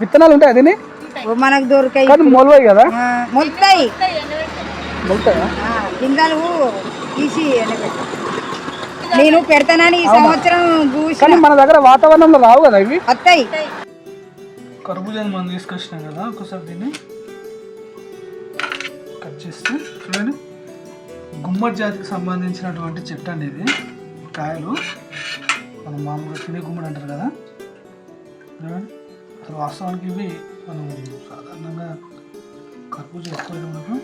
విత్తనాలు ఉంటాయి అదిని ఓ మనకు దొరికాయి కానీ మొలవై కదా? మొలుతాయి. మొలుతాయా? గింజలు తీసి. నేను పెడతానని ఈ సంవత్సరం కానీ మన దగ్గర వాతావరణంలో రావు కదా ఇవి? వస్తాయి. కర్బూజాని మనం తీసుకొచ్చినాం కదా ఒకసారి దీన్ని కట్ చేస్తే చూడండి. గుమ్మడి జాతికి సంబంధించినటువంటి చెట్టు అండి ఇది. కాయలు. మనం మామూలుగా తినే గుమ్మడి అంటారు కదా. చూడండి. వాస్తవానికి ఇవి మనం సాధారణంగా కర్బూజా ఎక్కువ మనకు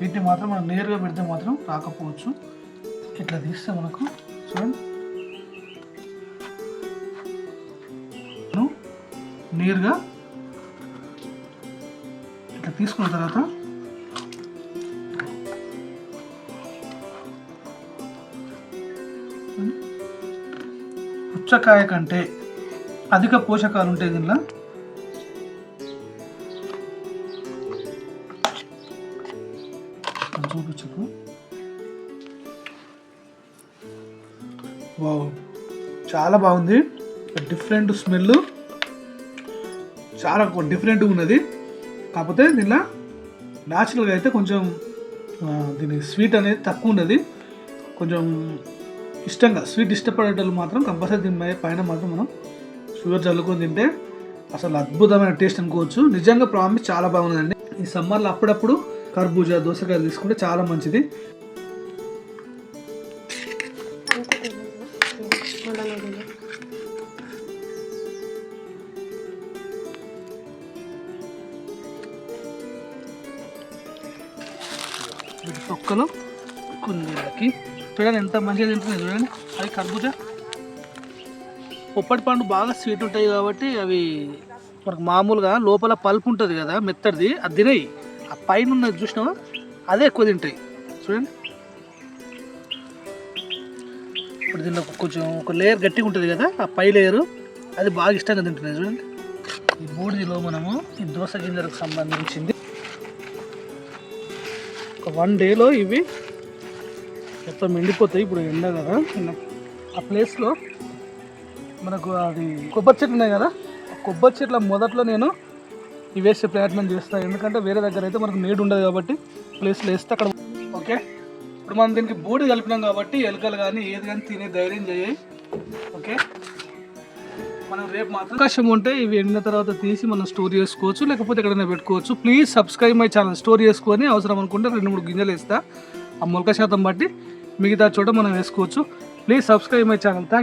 వీటిని మాత్రం మనం నేరుగా పెడితే మాత్రం రాకపోవచ్చు. ఇట్లా తీస్తే మనకు చూడండి. నేరుగా ఇట్లా తీసుకున్న తర్వాత పుచ్చకాయ కంటే అధిక పోషకాలు ఉంటాయి దీనిలో? చూపించకు. వావ్ చాలా బాగుంది. Different smell. చాలా డిఫరెంట్గా ఉన్నది. కాకపోతే దీనిలో న్యాచురల్గా అయితే కొంచెం దీని స్వీట్ అనేది తక్కువ ఉన్నది. కొంచెం ఇష్టంగా స్వీట్ ఇష్టపడేటోళ్ళు మాత్రం కంపల్సరీ దీని పైన మాత్రం మనం షుగర్ చల్లుకొని తింటే అసలు అద్భుతమైన టేస్ట్ అనుకోవచ్చు. నిజంగా ప్రామిస్ చాలా బాగుందండి. ఈ సమ్మర్లో అప్పుడప్పుడు కర్బూజా దోసకాయలు తీసుకుంటే చాలా మంచిది. తొక్కలో తొక్కలు కుందేళ్ళకి. చూడండి ఎంత మంచిగా తింటుంది చూడండి. అది కర్బూజా. పొప్పటి పండు బాగా స్వీట్ ఉంటాయి కాబట్టి అవి మనకు మామూలుగా లోపల పల్పు ఉంటుంది కదా మెత్తడిది అది తినేయి. ఆ పైన ఉన్నది చూసినావా? అదే ఎక్కువ తింటాయి. చూడండి. ఇప్పుడు దీనిలో కొంచెం ఒక లేయర్ గట్టిగా ఉంటుంది కదా ఆ పై లేయరు అది బాగా ఇష్టంగా తింటున్నాయి చూడండి. ఈ బూడిదిలో మనము ఈ దోస గింజలకు సంబంధించింది. ఒక వన్ డేలో ఇవి మొత్తం ఎండిపోతాయి. ఇప్పుడు ఎండ కదా. ఆ ప్లేస్లో మనకు అది కొబ్బరి చెట్లు ఉన్నాయి కదా? కొబ్బరి చెట్ల మొదట్లో నేను ఇవి వేసే ప్లాట్మెంట్ చేస్తాను ఎందుకంటే వేరే దగ్గర అయితే మనకు నీడు ఉండదు కాబట్టి ప్లేస్లో వేస్తే అక్కడ ఓకే? ఇప్పుడు మనం దీనికి బూడి కలిపినాం కాబట్టి ఎలుకలు కానీ ఏది కానీ తినే ధైర్యం చేయాలి ఓకే? మనం రేపు మాత్రం అవకాశం ఉంటే ఇవి ఎండిన తర్వాత తీసి మనం స్టోర్ చేసుకోవచ్చు. లేకపోతే ఎక్కడైనా పెట్టుకోవచ్చు. Please subscribe my channel store చేసుకొని అవసరం అనుకుంటే రెండు మూడు గింజలు వేస్తా. ఆ మొలక శాతం బట్టి మిగతా చోట మనం వేసుకోవచ్చు. Please subscribe my channel thank